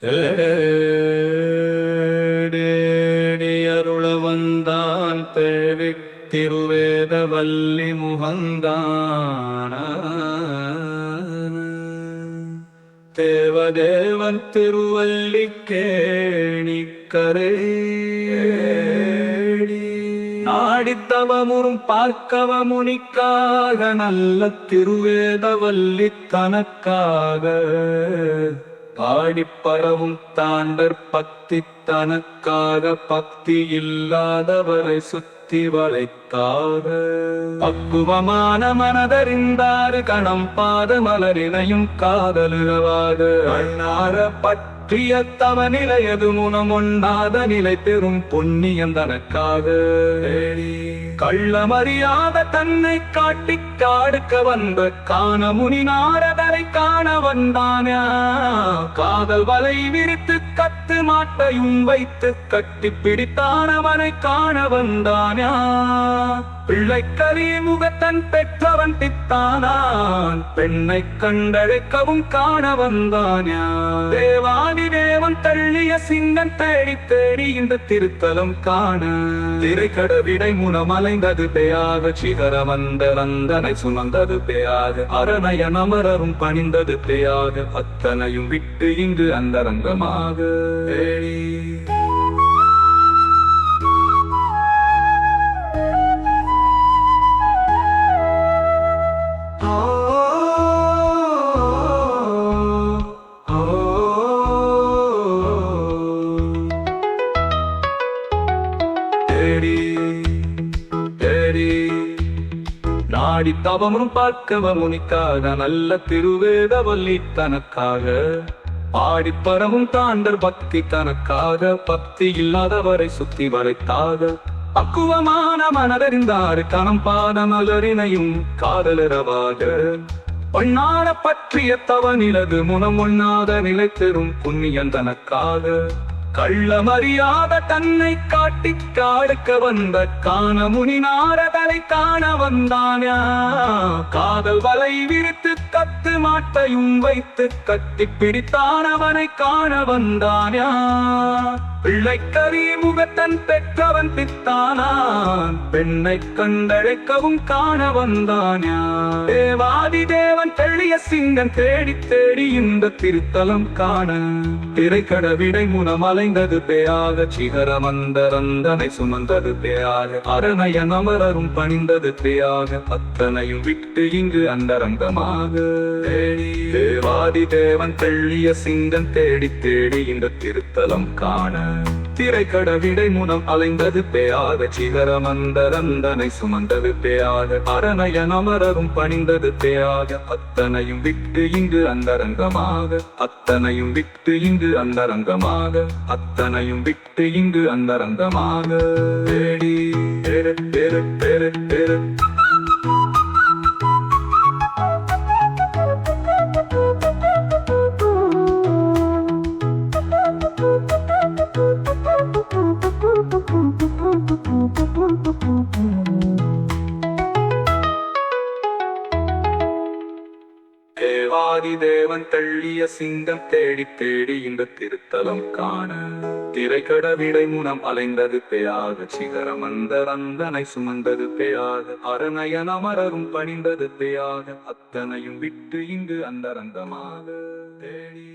தேடி வந்தான் தேவி திருவேத வல்லி முகந்தான தேவதேவன் திருவல்லி கேணிக்கரே. நாடித்தவமுறும் பார்க்கவ முனிக்காக நல்ல திருவேதவல்லி தனக்காக. பாடிப்பரவும் தாண்டர் பக்தி தனக்காக பக்தி இல்லாதவரை சுத்தி வளைத்தார. பக்குவமான மனதறிந்தாறு கணம் பாத மலரினையும் காதலுறவாக. அண்ணார பற்றிய தவநிலையது முனம் ஒண்ணாத நிலை பெறும் புண்ணியம் தனக்காக. கள்ளமறியாத தன்னை காட்டிக் காடுக்க வந்த காண முனி நாரதரை காண வந்தானா? காதல் வலை விரித்து கத்து மாட்டையும் வைத்து கட்டி பிடித்தானவனை காண வந்தானா? பிள்ளைக்கரி முகத்தன் பெற்றவன் பித்தானான் பெண்ணை கண்டழைக்கவும் காண வந்தான் தேவாதி தேவன் தள்ளிய சிங்கன் தேடி தேடி இந்த திருத்தலம் காண. திரைக்கட விடை முனமலைந்தது பெயாக சிகர வந்த வந்தனை சுமந்தது பெயாக அரணய நமரரும் பணிந்தது பெயாக அத்தனையும் விட்டு இங்கு அந்தரங்கமாக. தேடி நாடி தவமும் பார்க்கவ முனிக்காக நல்ல திருவேத வள்ளி தனக்காக. பாடி பரவும் தாண்டர் பக்தி தனக்காக பக்தி இல்லாதவரை சுத்தி வரைத்தாக. பக்குவமான மனதறிந்தாறு கணம் பாத மலரினையும் காதலரவாக. பொன்னான பற்றிய தவநிலது முனம் ஒண்ணாத நிலைத்தரும் புண்ணியந்தனக்காக புண்ணியன் தனக்காக. கள்ளமறியாத தன்னை காட்டி காடுக்க வந்த காண முனி காண வந்தானா? காதல் வலை விரித்து கத்து மாட்டையும் வைத்து கட்டி பிடித்தானவனை காண வந்தானா? பிள்ளைக்கரி முகத்தன் பெற்றவன் பித்தானான். பெண்ணை கண்டழைக்கவும் காண வந்தான் தேவாதி தேவன் தெளிய சிங்கன் தேடி தேடி இந்த திருத்தலம் காண. திரைக்கட விடை முனம் அலைந்தது பேயாக சிகர மந்தரந்தனை சுமந்தது பேயாக அரணய நமரரும் பணிந்தது தேயாக அத்தனையும் விட்டு இங்கு அந்தரங்கமாக. தேவாதி தேவன் தெள்ளிய சிங்கன் தேடி தேடி இந்த திருத்தலம் காண. திரைக்கட விடை முனம் அலைந்தது பேயாக சிகர மந்தரந்தனை சுமந்தது பேயாக அரணயன் அமரரும் பணிந்தது பேயாக அத்தனையும் விட்டு இங்கு அந்தரங்கமாக அத்தனையும் விட்டு இங்கு அந்தரங்கமாக அத்தனையும் விட்டு இங்கு அந்தரங்கமாக. தேடி பெரு பெரு பெரு பெரு தேவாதி தேவன் தள்ளிய சிங்கம் தேடி தேடி இந்த திருத்தலம் காண. திரைக்கட விடை முனம் அலைந்தது பேயாக சிகரம் அந்த ரந்தனை சுமந்தது பேயாக அரணயன் அமரரும் பணிந்தது பேயாக அத்தனையும் விட்டு இங்கு அந்த ரந்தமாக தேடி.